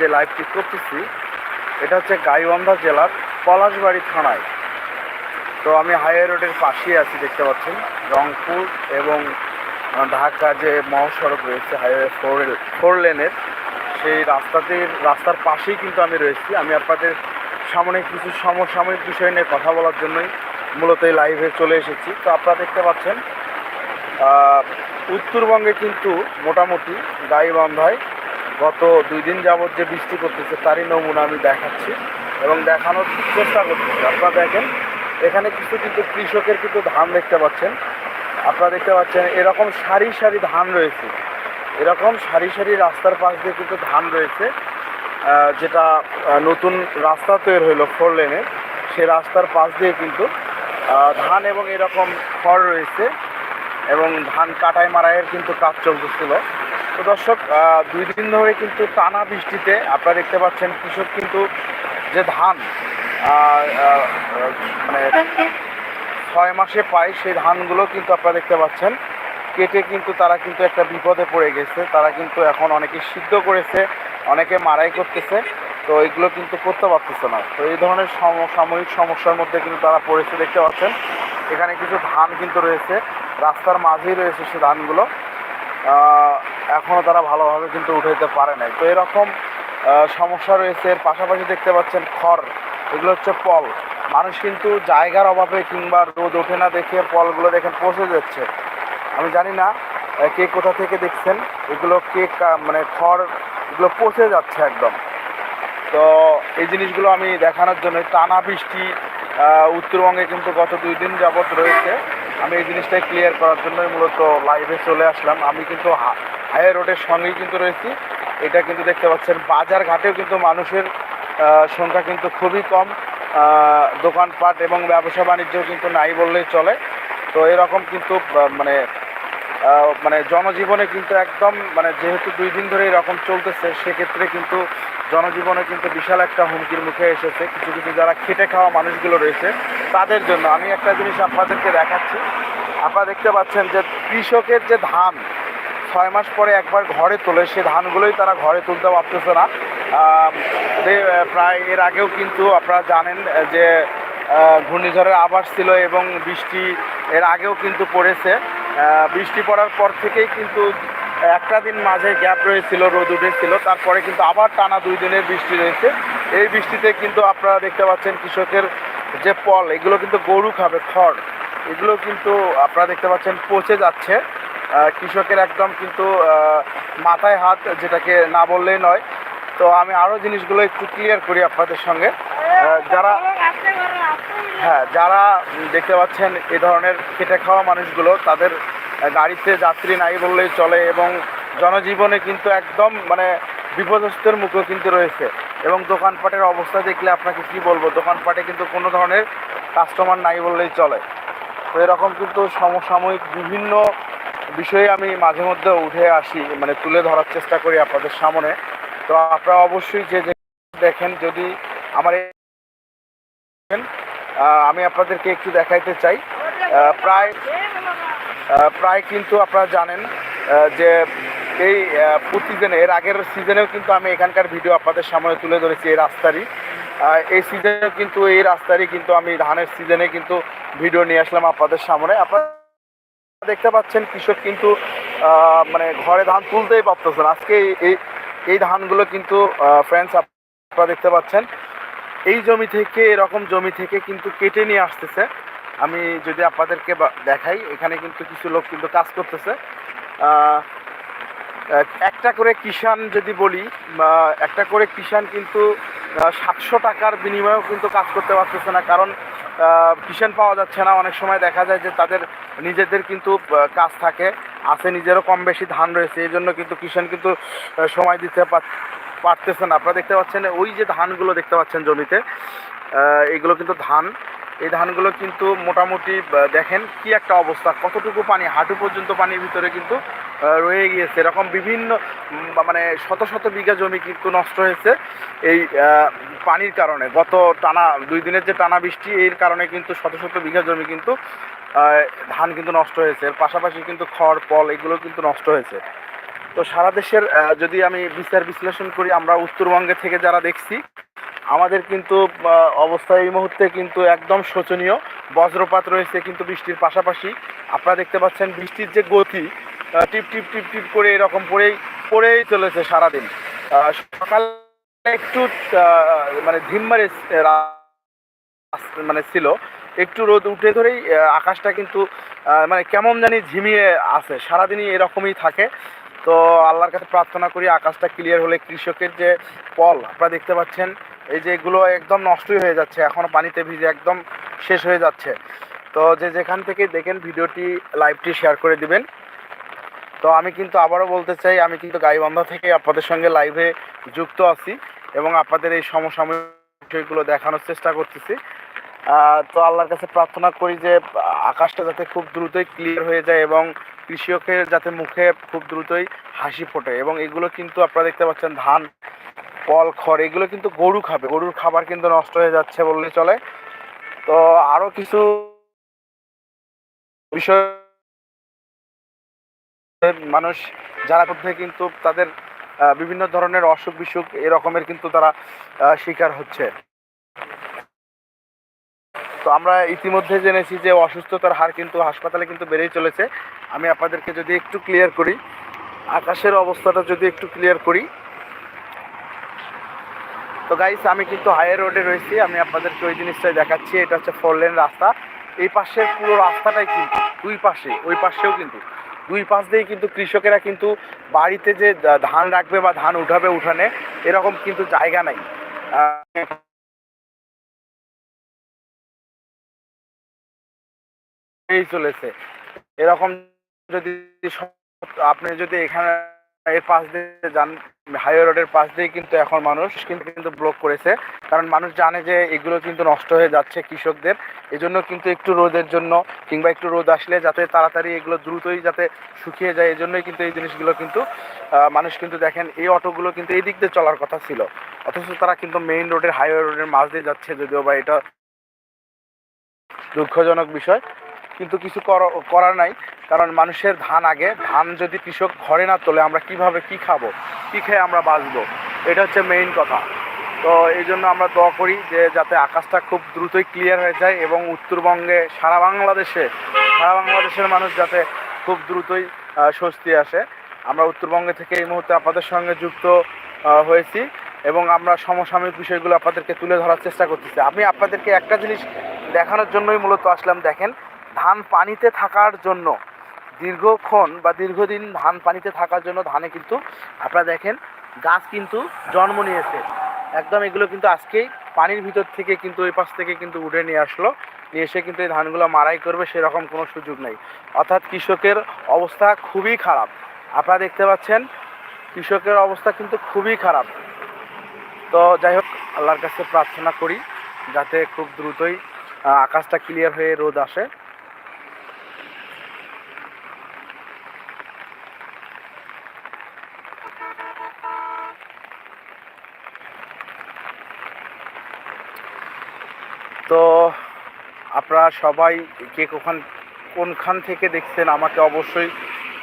যে লাইভটি করতেছি, এটা হচ্ছে গাইবান্ধা জেলার পলাশবাড়ি থানায়। তো আমি হাইওয়ে রোডের পাশেই আছি, দেখতে পাচ্ছেন। রংপুর এবং ঢাকা যে মহাসড়ক রয়েছে, হাইওয়ে ফোর ফোর লেনের, সেই রাস্তাটির রাস্তার পাশেই কিন্তু আমি রয়েছি। আমি আপনাদের সামনে কিছু সমসাময়িক বিষয় নিয়ে কথা বলার জন্যই মূলত এই লাইভে চলে এসেছি। তো আপনারা দেখতে পাচ্ছেন উত্তরবঙ্গে কিন্তু মোটামুটি গাইবান্ধায় গত দুই দিন যাবৎ যে বৃষ্টি করতেছে তারই নমুনা আমি দেখাচ্ছি এবং দেখানোর চেষ্টা করতেছি। আপনারা দেখেন, এখানে কিছু কিন্তু কৃষকের কিন্তু ধান দেখতে পাচ্ছেন। আপনারা দেখতে পাচ্ছেন, এরকম সারি সারি ধান রয়েছে। এরকম সারি সারি রাস্তার পাশ দিয়ে কিন্তু ধান রয়েছে। যেটা নতুন রাস্তা তৈরি হলো ফোর লেনে। সে রাস্তার পাশ দিয়ে কিন্তু ধান এবং এরকম খড় রয়েছে এবং ধান কাটাই মারাইয়ের কিন্তু কাজ চলতেছিল। তো দর্শক দুই দিন ধরে কিন্তু টানা বৃষ্টিতে আপনারা দেখতে পাচ্ছেন কৃষক কিন্তু যে ধান মানে ছয় মাসে পায় সেই ধানগুলো কিন্তু আপনারা দেখতে পাচ্ছেন। কেটে কিন্তু তারা কিন্তু একটা বিপদে পড়ে গেছে। তারা কিন্তু এখন অনেকে সিদ্ধ করেছে, অনেকে মারাই করতেছে। তো এগুলো কিন্তু করতে পারতেছে না। তো এই ধরনের সম- সাময়িক সমস্যার মধ্যে কিন্তু তারা পড়েছে দেখতে পাচ্ছেন। এখানে কিছু ধান কিন্তু রয়েছে, রাস্তার মাঝেই রয়েছে সে ধানগুলো। এখনও তারা ভালোভাবে কিন্তু উঠাইতে পারে নাই। তো এরকম সমস্যা রয়েছে। এর পাশাপাশি দেখতে পাচ্ছেন খড়, এগুলো হচ্ছে পল। মানুষ কিন্তু জায়গার অভাবে কিংবা রোদ ওঠে না দেখে পলগুলো দেখেন পচে যাচ্ছে। আমি জানি না কে কোথা থেকে দেখছেন, এগুলো কে মানে খড় এগুলো পচে যাচ্ছে একদম। তো এই জিনিসগুলো আমি দেখানোর জন্য টানা বৃষ্টি উত্তরবঙ্গে কিন্তু গত দুই দিন যাবৎ রয়েছে। আমি এই জিনিসটাই ক্লিয়ার করার জন্যই মূলত লাইভে চলে আসলাম। আমি কিন্তু হায়ার রোডের সঙ্গেই কিন্তু রয়েছি। এটা কিন্তু দেখতে পাচ্ছেন, বাজার ঘাটেও কিন্তু মানুষের সংখ্যা কিন্তু খুবই কম। দোকানপাট এবং ব্যবসা বাণিজ্য কিন্তু নাই বললেই চলে। তো এরকম কিন্তু মানে মানে জনজীবনে কিন্তু একদম মানে যেহেতু দুই দিন ধরে এরকম চলতেছে, সেক্ষেত্রে কিন্তু জনজীবনে কিন্তু বিশাল একটা হুমকির মুখে এসেছে। কিছু কিছু যারা খেটে খাওয়া মানুষগুলো রয়েছে, তাদের জন্য আমি একটা জিনিস আপনাদেরকে দেখাচ্ছি। আপনারা দেখতে পাচ্ছেন যে কৃষকের যে ধান, ছয় মাস পরে একবার ঘরে তোলে, সে ধানগুলোই তারা ঘরে তুলতে পারতেছে না। প্রায় এর আগেও কিন্তু আপনারা জানেন যে ঘূর্ণিঝড়ের আবাস ছিল এবং বৃষ্টি এর আগেও কিন্তু পড়েছে। বৃষ্টি পড়ার পর থেকেই কিন্তু একটা দিন মাঝে গ্যাপ রয়েছিল, রোদ উঠেছিল। তারপরে কিন্তু আবার টানা দুই দিনের বৃষ্টি রয়েছে। এই বৃষ্টিতে কিন্তু আপনারা দেখতে পাচ্ছেন কৃষকের যে পল এগুলো কিন্তু গরু খাবে, খড়। এগুলো কিন্তু আপনারা দেখতে পাচ্ছেন পচে যাচ্ছে। কৃষকের একদম কিন্তু মাথায় হাত, যেটাকে না বললেই নয়। তো আমি আরও জিনিসগুলো একটু ক্লিয়ার করি আপনাদের সঙ্গে। যারা হ্যাঁ যারা দেখতে পাচ্ছেন এ ধরনের খেটে খাওয়া মানুষগুলো, তাদের গাড়িতে যাত্রী নাই বললেই চলে এবং জনজীবনে কিন্তু একদম মানে বিপদস্তের মুখে কিন্তু রয়েছে। এবং দোকানপাটের অবস্থা দেখলে আপনাকে কি বলব, দোকানপাটে কিন্তু কোনো ধরনের কাস্টমার নাই বললেই চলে। তো এরকম কিন্তু সমসাময়িক বিভিন্ন বিষয়ে আমি মাঝে মধ্যে উঠে আসি মানে তুলে ধরার চেষ্টা করি আপনাদের সামনে। তো আপনারা অবশ্যই যে দেখেন, যদি আমার আমি আপনাদেরকে একটু দেখাইতে চাই। প্রায় প্রায় কিন্তু আপনারা জানেন যে এই আহ, প্রতি সিজনে এর আগের সিজনেও কিন্তু আমি এখানকার ভিডিও আপনাদের সামনে তুলে ধরেছি এই রাস্তারই। এই সিজনেও কিন্তু এই রাস্তারই কিন্তু আমি ধানের সিজনে কিন্তু ভিডিও নিয়ে আসলাম আপনাদের সামনে। আপনারা দেখতে পাচ্ছেন কৃষক কিন্তু মানে ঘরে ধান তুলতেই পারতেছেন আজকে এই এই ধানগুলো কিন্তু ফ্রেন্ডস আপনারা দেখতে পাচ্ছেন এই জমি থেকে, এরকম জমি থেকে কিন্তু কেটে নিয়ে আসতেছে। আমি যদি আপনাদেরকে দেখাই, এখানে কিন্তু কিছু লোক কিন্তু কাজ করতেছে। একটা করে কিষান যদি বলি একটা করে কিষান কিন্তু সাতশো টাকার বিনিময়েও কিন্তু কাজ করতে পারতেছে না। কারণ কিষান পাওয়া যাচ্ছে না। অনেক সময় দেখা যায় যে তাদের নিজেদের কিন্তু কাজ থাকে। আছে নিজেরও কম বেশি ধান রয়েছে, এই জন্য কিন্তু কিষান কিন্তু সময় দিতে পার- পারতেছে না। আপনারা দেখতে পাচ্ছেন, ওই যে ধানগুলো দেখতে পাচ্ছেন জমিতে এগুলো কিন্তু ধান। এই ধানগুলো কিন্তু মোটামুটি দেখেন কি একটা অবস্থা। কতটুকু পানি, হাঁটু পর্যন্ত পানির ভিতরে কিন্তু রয়ে গিয়েছে। এরকম বিভিন্ন মানে শত শত বিঘা জমি কিন্তু নষ্ট হয়েছে এই পানির কারণে। গত টানা, দুই দিনের যে টানা বৃষ্টি, এর কারণে কিন্তু শত শত বিঘা জমি কিন্তু ধান কিন্তু নষ্ট হয়েছে। এর পাশাপাশি কিন্তু খড়, পল, এগুলো কিন্তু নষ্ট হয়েছে। তো সারা দেশের যদি আমি বিচার বিশ্লেষণ করি, আমরা উত্তরবঙ্গে থেকে যারা দেখছি আমাদের কিন্তু অবস্থা এই মুহূর্তে কিন্তু একদম শোচনীয়। বজ্রপাত রয়েছে কিন্তু বৃষ্টির পাশাপাশি। আপনারা দেখতে পাচ্ছেন বৃষ্টির যে গতি টিপ টিপ টিপ টিপ করে এরকম পড়েই পড়েই চলেছে সারাদিন। সকাল একটু মানে ধিম্মারে মানে ছিল। একটু রোদ উঠে ধরেই আকাশটা কিন্তু মানে কেমন জানি ঝিমিয়ে আছে। সারাদিনই এরকমই থাকে। তো আল্লাহর কাছে প্রার্থনা করি আকাশটা ক্লিয়ার হলে কৃষকের যে ফল আপনারা দেখতে পাচ্ছেন এই যে এগুলো একদম নষ্টই হয়ে যাচ্ছে এখনও পানিতে ভিজে একদম শেষ হয়ে যাচ্ছে। তো যে যেখান থেকে দেখেন ভিডিওটি, লাইভটি শেয়ার করে দিবেন। তো আমি কিন্তু আবারও বলতে চাই, আমি কিন্তু গাইবান্ধা থেকে আপনাদের সঙ্গে লাইভে যুক্ত আছি এবং আপনাদের এই সমসাময়িক বিষয়গুলো দেখানোর চেষ্টা করতেছি। তো আল্লাহর কাছে প্রার্থনা করি যে, আকাশটা যাতে খুব দ্রুতই ক্লিয়ার হয়ে যায় এবং কৃষকের যাতে মুখে খুব দ্রুতই হাসি ফোটে। এবং এগুলো কিন্তু আপনারা দেখতে পাচ্ছেন, ধান ফল, খড়, এগুলো কিন্তু গরু খাবে। গরুর খাবার কিন্তু নষ্ট হয়ে যাচ্ছে বললে চলে। তো আরও কিছু বিষয় মানুষ যারা মধ্যে কিন্তু তাদের বিভিন্ন ধরনের অসুখ বিসুখ এরকমের কিন্তু তারা শিকার হচ্ছে। তো আমরা ইতিমধ্যে জেনেছি যে অসুস্থতার হার কিন্তু হাসপাতালে কিন্তু বেড়েই চলেছে। আমি আপনাদেরকে যদি একটু ক্লিয়ার করি, আকাশের অবস্থাটা যদি একটু ক্লিয়ার করি তো গাইস আমি কিন্তু হাইওয়ে রোডে রয়েছি, আমি আপনাদেরকে ওই জিনিসটাই দেখাচ্ছি, এটা হচ্ছে ফোর লেন রাস্তা। এই পাশের পুরো রাস্তাটাই কিন্তু দুই পাশে, ওই পাশেও কিন্তু, দুই পাশ দিয়েই কিন্তু কৃষকেরা কিন্তু বাড়িতে যে ধান রাখবে বা ধান উঠাবে উঠানে, এরকম কিন্তু জায়গা নাই। এই চলেছে। এরকম যদি আপনি যদি এখানে এর পাশ দিয়ে যান হাইওয়ে রোডের পাশ দিয়ে কিন্তু এখন মানুষ কিন্তু কিন্তু ব্লক করেছে। কারণ মানুষ জানে যে এগুলো কিন্তু নষ্ট হয়ে যাচ্ছে কৃষকদের। এজন্য কিন্তু একটু রোদের জন্য কিংবা একটু রোদ আসলে যাতে তাড়াতাড়ি এগুলো দ্রুতই যাতে শুকিয়ে যায়, এজন্যই কিন্তু এই জিনিসগুলো কিন্তু মানুষ কিন্তু দেখেন এই অটোগুলো কিন্তু এই দিক দিয়ে চলার কথা ছিল। অথচ তারা কিন্তু মেইন রোডের হাইওয়ে রোডের মাঝ দিয়ে যাচ্ছে, যদিও বা এটা দুঃখজনক বিষয়। কিন্তু কিছু করা- করার নাই। কারণ মানুষের ধান আগে, ধান যদি কৃষক ঘরে না তোলে, আমরা কীভাবে কি খাব? কি খেয়ে আমরা বাঁচবো? এটা হচ্ছে মেইন কথা। তো এই জন্য আমরা দোয়া করি যে, যাতে আকাশটা খুব দ্রুতই ক্লিয়ার হয়ে যায় এবং উত্তরবঙ্গে সারা বাংলাদেশে, সারা বাংলাদেশের মানুষ যাতে খুব দ্রুতই স্বস্তি আসে। আমরা উত্তরবঙ্গে থেকে এই মুহূর্তে আপনাদের সঙ্গে যুক্ত হয়েছি এবং আমরা সমসাময়িক বিষয়গুলো আপনাদেরকে তুলে ধরার চেষ্টা করতেছি। আমি আপনাদেরকে একটা জিনিস দেখানোর জন্যই মূলত আসলাম, দেখেন ধান পানিতে থাকার জন্য, দীর্ঘক্ষণ বা দীর্ঘদিন ধান পানিতে থাকার জন্য ধানে কিন্তু আপনারা দেখেন গাছ কিন্তু জন্ম নিয়েছে। একদম এগুলো কিন্তু আজকেই পানির ভিতর থেকে কিন্তু ওই পাশ থেকে কিন্তু উঠে নিয়ে আসলো। নিয়ে এসে কিন্তু এই ধানগুলো মারাই করবে, সেরকম কোনো সুযোগ নেই। অর্থাৎ কৃষকের অবস্থা খুবই খারাপ। আপনারা দেখতে পাচ্ছেন, কৃষকের অবস্থা কিন্তু খুবই খারাপ। তো যাই হোক, আল্লাহর কাছে প্রার্থনা করি, যাতে খুব দ্রুতই আকাশটা ক্লিয়ার হয়ে রোদ আসে। তো আপনারা সবাই কে কোখান, কোনখান থেকে দেখছেন আমাকে অবশ্যই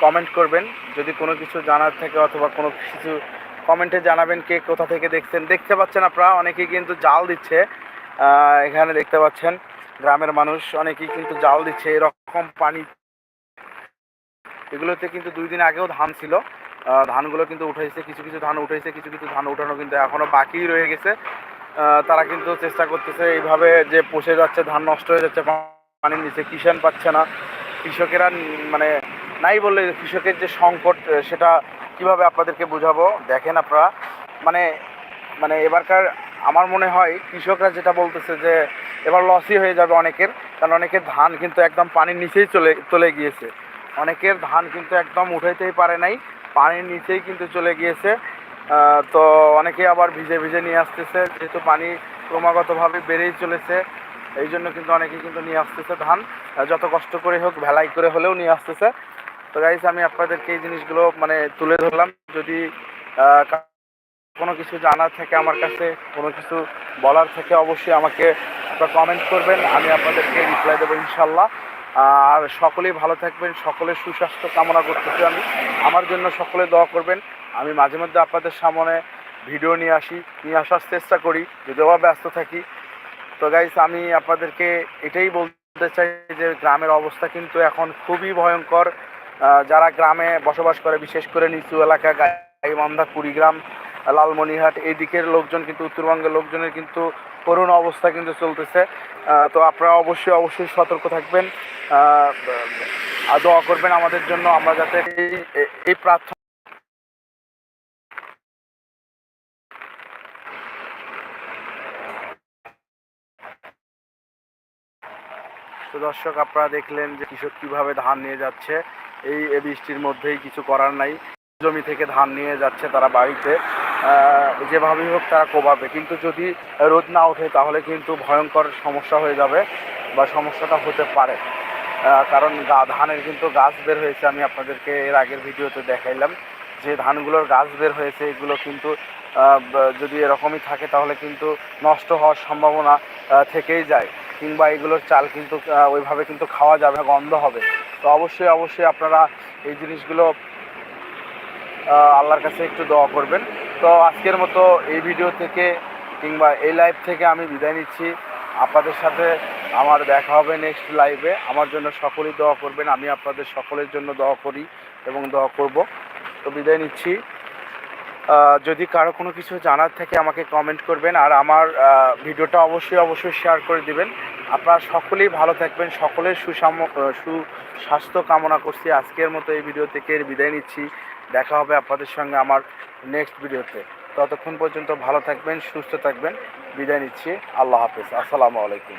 কমেন্ট করবেন। যদি কোনো কিছু জানার থেকে অথবা কোনো কিছু কমেন্টে জানাবেন কে কোথা থেকে দেখছেন। দেখতে পাচ্ছেন আপনারা, অনেকেই কিন্তু জাল দিচ্ছে। এখানে দেখতে পাচ্ছেন, গ্রামের মানুষ অনেকেই কিন্তু জাল দিচ্ছে, এরকম পানি। এগুলোতে কিন্তু দুই দিন আগেও ধান ছিল। ধানগুলো কিন্তু উঠেছে কিছু কিছু ধান উঠেছে কিছু কিছু ধান উঠানো কিন্তু এখনও বাকি রয়ে গেছে। তারা কিন্তু চেষ্টা করতেছে এইভাবে যে পচে যাচ্ছে, ধান নষ্ট হয়ে যাচ্ছে পানির নিচে কিষান পাচ্ছে না। কৃষকেরা মানে নাই বললে কৃষকের যে সংকট সেটা কীভাবে আপনাদেরকে বোঝাবো? দেখেন আপনারা মানে মানে এবারকার আমার মনে হয় কৃষকরা যেটা বলতেছে যে, এবার লসই হয়ে যাবে অনেকের, কারণ অনেকের ধান কিন্তু একদম পানির নিচেই চলে চলে গিয়েছে। অনেকের ধান কিন্তু একদম উঠাইতেই পারে নাই, পানির নিচেই কিন্তু চলে গিয়েছে। তো অনেকে আবার ভিজে ভিজে নিয়ে আসতেছে, যেহেতু পানি ক্রমাগতভাবে বেড়েই চলেছে, এই জন্য কিন্তু অনেকে কিন্তু নিয়ে আসতেছে ধান। যত কষ্ট করে হোক, ভেলাই করে হলেও নিয়ে আসতেছে। তো গাইজ আমি আপনাদেরকে এই জিনিসগুলো মানে তুলে ধরলাম। যদি কোনো কিছু জানার থেকে আমার কাছে, কোনো কিছু বলার থেকে, অবশ্যই আমাকে আপনারা কমেন্ট করবেন, আমি আপনাদেরকে রিপ্লাই দেবো ইনশাল্লাহ আর সকলেই ভালো থাকবেন, সকলের সুস্বাস্থ্য কামনা করতেছি আমি। আমার জন্য সকলে দোয়া করবেন। আমি মাঝে মধ্যে আপনাদের সামনে ভিডিও নিয়ে আসি, নিয়ে আসার চেষ্টা করি, যদিও বা ব্যস্ত থাকি। তো গাইস আমি আপনাদেরকে এটাই বলতে চাই যে গ্রামের অবস্থা কিন্তু এখন খুবই ভয়ঙ্কর। যারা গ্রামে বসবাস করে, বিশেষ করে নিচু এলাকা, গাইবান্ধা, কুড়িগ্রাম, লালমনিরহাট, এই দিকের লোকজন কিন্তু, উত্তরবঙ্গের লোকজনের কিন্তু করুণ অবস্থা কিন্তু চলতেছে। তো আপনারা অবশ্যই অবশ্যই সতর্ক থাকবেন। দোয়া করবেন আমাদের জন্য। আমরা যাতে এই প্রার্থনা তো দর্শক, আপনারা দেখলেন যে কৃষক কীভাবে ধান নিয়ে যাচ্ছে। এই বৃষ্টির মধ্যেই কিছু করার নাই। জমি থেকে ধান নিয়ে যাচ্ছে তারা বাড়িতে। যেভাবেই হোক তারা কোবাবে। কিন্তু যদি রোদ না ওঠে, তাহলে কিন্তু ভয়ঙ্কর সমস্যা হয়ে যাবে বা সমস্যাটা হতে পারে। কারণ ধানের কিন্তু গাছ বের হয়েছে। আমি আপনাদেরকে এর আগের ভিডিওতে দেখাইলাম যে ধানগুলোর গাছ বের হয়েছে। এগুলো কিন্তু যদি এরকমই থাকে, তাহলে কিন্তু নষ্ট হওয়ার সম্ভাবনা থেকেই যায়। কিংবা এগুলোর চাল কিন্তু ওইভাবে কিন্তু খাওয়া যাবে, গন্ধ হবে। তো অবশ্যই অবশ্যই আপনারা এই জিনিসগুলো আল্লাহর কাছে একটু দোয়া করবেন। তো আজকের মতো এই ভিডিও থেকে কিংবা এই লাইভ থেকে আমি বিদায় নিচ্ছি। আপনাদের সাথে আমার দেখা হবে নেক্সট লাইভে আমার জন্য সকলেই দোয়া করবেন, আমি আপনাদের সকলের জন্য দোয়া করি এবং দোয়া করব। তো বিদায় নিচ্ছি। যদি কারও কোনো কিছু জানার থাকে আমাকে কমেন্ট করবেন, আর আমার ভিডিওটা অবশ্যই অবশ্যই শেয়ার করে দিবেন। আপনারা সকলেই ভালো থাকবেন, সকলের সুসাম সুস্বাস্থ্য কামনা করছি। আজকের মতো এই ভিডিও থেকে বিদায় নিচ্ছি। দেখা হবে আপনাদের সঙ্গে আমার নেক্সট ভিডিওতে ততক্ষণ পর্যন্ত ভালো থাকবেন, সুস্থ থাকবেন। বিদায় নিচ্ছি। আল্লাহ হাফেজ। আসসালামু আলাইকুম।